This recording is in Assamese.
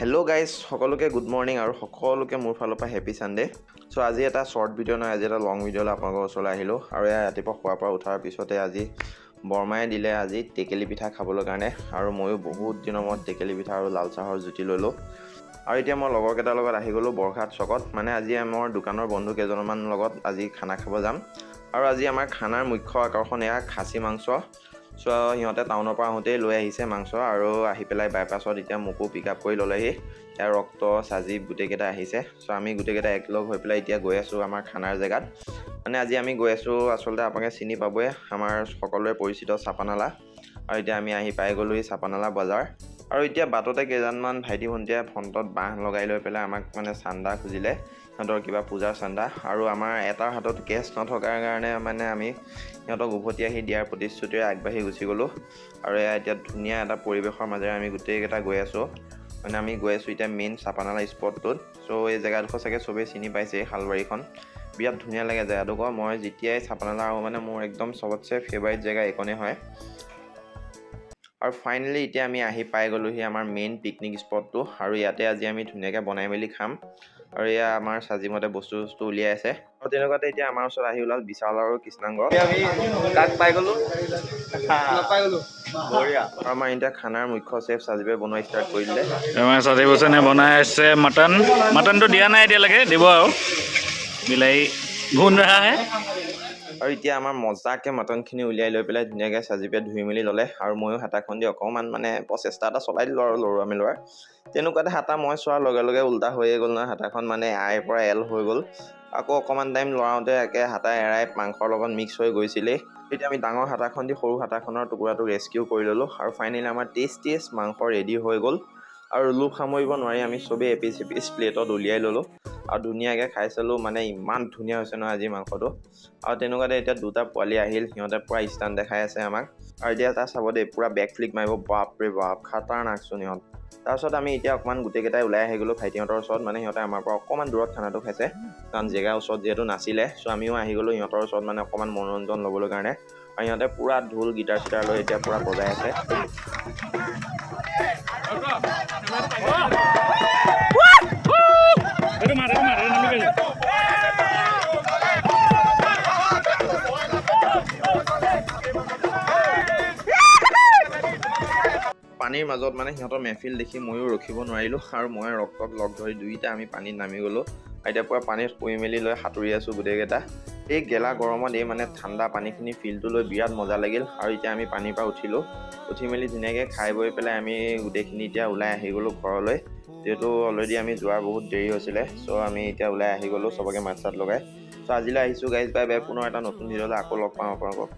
হেল্ল' গাইজ সকলোকে গুড মৰ্ণিং আৰু সকলোকে মোৰ ফালৰ পৰা হেপী ছানডে' চ' আজি এটা শ্বৰ্ট ভিডিঅ' নহয় আজি এটা লং ভিডিঅ'লৈ আপোনালোকৰ ওচৰলৈ আহিলোঁ। আৰু এয়া ৰাতিপুৱা শোৱাৰ পৰা উঠাৰ পিছতে আজি বৰমায়ে দিলে আজি টেকেলি পিঠা খাবলৈ কাৰণে। আৰু ময়ো বহুত দিনৰ মূৰত টেকেলি পিঠা আৰু লাল চাহৰ জুতি ল'লোঁ। আৰু এতিয়া মই লগৰকেইটাৰ লগত আহি গ'লোঁ বৰঘাট চকত। মানে আজি আমাৰ দোকানৰ বন্ধু কেইজনমান লগত আজি খানা খাব যাম। আৰু আজি আমাৰ খানাৰ মুখ্য আকৰ্ষণ এয়া খাচী মাংস। চ' সিহঁতে টাউনৰ পৰা আহোঁতেই লৈ আহিছে মাংস আৰু আহি পেলাই বাইপাছত এতিয়া মোকো পিক আপ কৰি ল'লেহি। ইয়াৰ ৰক্ত চাজীৱ গোটেইকেইটা আহিছে। চ' আমি গোটেইকেইটা একলগ হৈ পেলাই এতিয়া গৈ আছোঁ আমাৰ খানাৰ জেগাত। মানে আজি আমি গৈ আছোঁ আচলতে আপোনালোকে চিনি পাবই আমাৰ সকলোৰে পৰিচিত চাপানালা। আৰু এতিয়া আমি আহি পাই গ'লোহি চাপানালা বজাৰ। আৰু এতিয়া বাটতে কেইজনমান ভাইটি ভণ্টিয়ে ফ্ৰণ্টত বাঁহ লগাই লৈ পেলাই আমাক মানে চান্দা খুজিলে। সিহঁতৰ কিবা পূজাৰ চান্দা। আৰু আমাৰ এটাৰ হাতত কেছ নথকাৰ কাৰণে মানে আমি সিহঁতক উভতি আহি দিয়াৰ প্ৰতিশ্ৰুতিৰে আগবাঢ়ি গুচি গ'লোঁ। আৰু এয়া এতিয়া ধুনীয়া এটা পৰিৱেশৰ মাজেৰে আমি গোটেইকেইটা গৈ আছোঁ। মানে আমি গৈ আছোঁ এতিয়া মেইন চাপানালা স্পটটোত চ' এই জেগাডোখৰ চাগে চবেই চিনি পাইছে শালবাৰীখন। বিৰাট ধুনীয়া লাগে জেগাডোখৰ মই যেতিয়াই চাপানালা আহোঁ মানে মোৰ একদম চবতছে ফেভাৰিট জেগা এইকণেই হয়। আৰু ফাইনেলি এতিয়া আমি আহি পাই গ'লোহি আমাৰ মেইন পিকনিক স্পটটো আৰু ইয়াতে আজি আমি ধুনীয়াকৈ বনাই মেলি খাম। আৰু এয়া আমাৰ চাজিমতে বস্তু চস্তু উলিয়াই আছে। আৰু তেনেকুৱাতে এতিয়া আমাৰ ওচৰত আহি ওলাল বিশাল আৰু কৃষ্ণাংগ। আমি কাক পাই গলো আৰু আমাৰ এতিয়া খানাৰ মুখ্য চেফ চাজিবে বনোৱা ষ্টাৰ্ট কৰি দিলে। আমাৰ বছৰে বনাই আছে মাটন। মাটনটো দিয়া নাই এতিয়ালৈকে দিব আৰু। বিলাহী। ভুন ৰাহাহে আৰু এতিয়া আমাৰ মজাকৈ মটনখিনি উলিয়াই লৈ পেলাই ধুনীয়াকৈ চাজিপে ধুই মেলি ল'লে আৰু ময়ো হাতাখন দি অকণমান মানে প্ৰচেষ্টা এটা চলাই দিলোঁ আৰু লৰোৱা মেলোৱাৰ তেনেকুৱাতে হাতা মই চোৱাৰ লগে লগে উল্টা হৈয়ে গ'ল নহয় হাতাখন মানে আইৰ পৰা এল হৈ গ'ল। আকৌ অকণমান টাইম লৰাওঁতে একে হাতা এৰাই মাংসৰ লগত মিক্স হৈ গৈছিলেই। এতিয়া আমি ডাঙৰ হাতাখন দি সৰু হাতাখনৰ টুকুৰাটো ৰেস্কিউ কৰি ল'লোঁ আৰু ফাইনেলি আমাৰ টেষ্টিয়েষ্ট মাংস ৰেডি হৈ গ'ল। আৰু লোভ সামৰিব নোৱাৰি আমি চবেই এপিচ এপিচ প্লেটত উলিয়াই ল'লোঁ। আৰু ধুনীয়াকৈ খাই চালোঁ মানে ইমান ধুনীয়া হৈছে নহয় আজি মাংসটো। আৰু তেনেকুৱাতে এতিয়া দুটা পোৱালি আহিল সিহঁতে পূৰা ষ্টান দেখাই আছে আমাক। আৰু এতিয়া এটা চাব দেই পূৰা বেক ফ্লিক মাৰিব বাপৰে বাপ খাটাৰনাকচোন সিহঁত তাৰপিছত আমি এতিয়া অকণমান গোটেইকেইটাই ওলাই আহি গ'লোঁ ভাইটিহঁতৰ ওচৰত মানে সিহঁতে আমাৰ পৰা অকণমান দূৰত খানাটো খাইছে। কাৰণ জেগাৰ ওচৰত যিহেতু নাছিলে চ' আমিও আহি গ'লোঁ সিহঁতৰ ওচৰত মানে অকণমান মনোৰঞ্জন ল'বলৈ কাৰণে। আৰু সিহঁতে পূৰা ঢোল গীটাৰ চিটাৰ লৈ এতিয়া পূৰা বজাই আছে। পানীৰ মাজত মানে সিহঁতৰ মেহফিল দেখি ময়ো ৰখিব নোৱাৰিলোঁ আৰু মই ৰক্তক লগ ধৰি দুয়োটা আমি পানীত নামি গ'লোঁ। এতিয়া পূৰা পানীত শুই মেলি লৈ সাঁতুৰি আছোঁ গোটেইকেইটা। এই গেলা গৰমত এই মানে ঠাণ্ডা পানীখিনি ফিলটো লৈ বিৰাট মজা লাগিল আৰু এতিয়া আমি পানীৰ পৰা উঠিলোঁ। উঠি মেলি ধুনীয়াকৈ খাই বৈ পেলাই আমি গোটেইখিনি এতিয়া ওলাই আহি গ'লোঁ ঘৰলৈ। যিহেতু অলৰেডি আমি যোৱাৰ বহুত দেৰি হৈছিলে চ' আমি এতিয়া ওলাই আহি গ'লোঁ চবকে মাত চাত লগাই। চ' আজিলৈ আহিছোঁ গাইজ বাই বাই পুনৰ এটা নতুন ভিডিঅ'লৈ আকৌ লগ পাম আপোনালোকক।